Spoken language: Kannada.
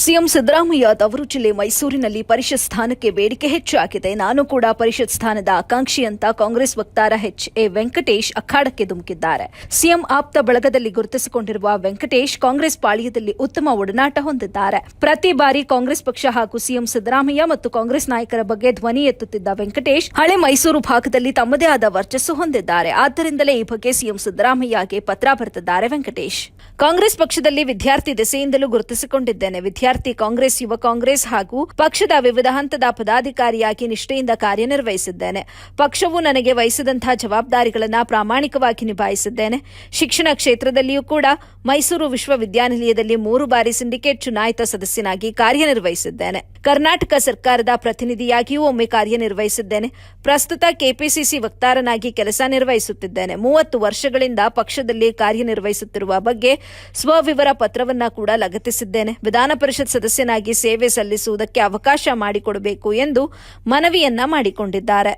ಸಿದ್ದರಾಮಯ್ಯ ತವರು ಜಿಲ್ಲೆ ಮೈಸೂರಿನಲ್ಲಿ ಪರಿಷತ್ ಸ್ಥಾನಕ್ಕೆ ಬೇಡಿಕೆ ಹೆಚ್ಚಾಗಿದೆ ನಾನು ಕೂಡ ಪರಿಷತ್ ಸ್ಥಾನದ ಆಕಾಂಕ್ಷಿ ಅಂತ ಕಾಂಗ್ರೆಸ್ ವಕ್ತಾರ ಎಚ್. ಎ. ವೆಂಕಟೇಶ್ ಅಖಾಡಕ್ಕೆ ಧುಮುಕಿದ್ದಾರೆ. ಸಿಎಂ ಆಪ್ತ ಬಳಗದಲ್ಲಿ ಗುರುತಿಸಿಕೊಂಡಿರುವ ವೆಂಕಟೇಶ್ ಕಾಂಗ್ರೆಸ್ ಪಾಳ್ಯದಲ್ಲಿ ಉತ್ತಮ ಒಡನಾಟ ಹೊಂದಿದ್ದಾರೆ. ಪ್ರತಿ ಬಾರಿ ಕಾಂಗ್ರೆಸ್ ಪಕ್ಷ ಹಾಗೂ ಸಿಎಂ ಸಿದ್ದರಾಮಯ್ಯ ಮತ್ತು ಕಾಂಗ್ರೆಸ್ ನಾಯಕರ ಬಗ್ಗೆ ಧ್ವನಿ ಎತ್ತುತ್ತಿದ್ದ ವೆಂಕಟೇಶ್ ಹಳೆ ಮೈಸೂರು ಭಾಗದಲ್ಲಿ ತಮ್ಮದೇ ಆದ ವರ್ಚಸ್ಸು ಹೊಂದಿದ್ದಾರೆ. ಆದ್ದರಿಂದಲೇ ಈ ಬಗ್ಗೆ ಸಿಎಂ ಸಿದ್ದರಾಮಯ್ಯಗೆ ಪತ್ರ ಬರೆದಿದ್ದಾರೆ ವೆಂಕಟೇಶ್. ಕಾಂಗ್ರೆಸ್ ಪಕ್ಷದಲ್ಲಿ ವಿದ್ಯಾರ್ಥಿ ದೆಸೆಯಿಂದಲೂ ಗುರುತಿಸಿಕೊಂಡಿದ್ದೇನೆ. ವಿದ್ಯಾರ್ಥಿ ಕಾಂಗ್ರೆಸ್, ಯುವ ಕಾಂಗ್ರೆಸ್ ಹಾಗೂ ಪಕ್ಷದ ವಿವಿಧ ಹಂತದ ಪದಾಧಿಕಾರಿಯಾಗಿ ನಿಷ್ಠೆಯಿಂದ ಕಾರ್ಯನಿರ್ವಹಿಸಿದ್ದೇನೆ. ಪಕ್ಷವು ನನಗೆ ವಹಿಸಿದಂತಹ ಜವಾಬ್ದಾರಿಗಳನ್ನು ಪ್ರಾಮಾಣಿಕವಾಗಿ ನಿಭಾಯಿಸಿದ್ದೇನೆ. ಶಿಕ್ಷಣ ಕ್ಷೇತ್ರದಲ್ಲಿಯೂ ಕೂಡ ಮೈಸೂರು ವಿಶ್ವವಿದ್ಯಾನಿಲಯದಲ್ಲಿ ಮೂರು ಬಾರಿ ಸಿಂಡಿಕೇಟ್ ಚುನಾಯಿತ ಸದಸ್ಯನಾಗಿ ಕಾರ್ಯನಿರ್ವಹಿಸಿದ್ದೇನೆ. ಕರ್ನಾಟಕ ಸರ್ಕಾರದ ಪ್ರತಿನಿಧಿಯಾಗಿಯೂ ಒಮ್ಮೆ ಕಾರ್ಯನಿರ್ವಹಿಸಿದ್ದೇನೆ. ಪ್ರಸ್ತುತ ಕೆಪಿಸಿಸಿ ವಕ್ತಾರನಾಗಿ ಕೆಲಸ ನಿರ್ವಹಿಸುತ್ತಿದ್ದೇನೆ. ಮೂವತ್ತು ವರ್ಷಗಳಿಂದ ಪಕ್ಷದಲ್ಲಿ ಕಾರ್ಯನಿರ್ವಹಿಸುತ್ತಿರುವ ಬಗ್ಗೆ ಸ್ವವಿವರ ಪತ್ರವನ್ನ ಕೂಡ ಲಗತ್ತಿಸಿದ್ದೇನೆ. ವಿಧಾನ ಪರಿಷತ್ ಸದಸ್ಯನಾಗಿ ಸೇವೆ ಸಲ್ಲಿಸುವುದಕ್ಕೆ ಅವಕಾಶ ಮಾಡಿಕೊಡಬೇಕು ಎಂದು ಮನವಿಯನ್ನ ಮಾಡಿಕೊಂಡಿದ್ದಾರೆ.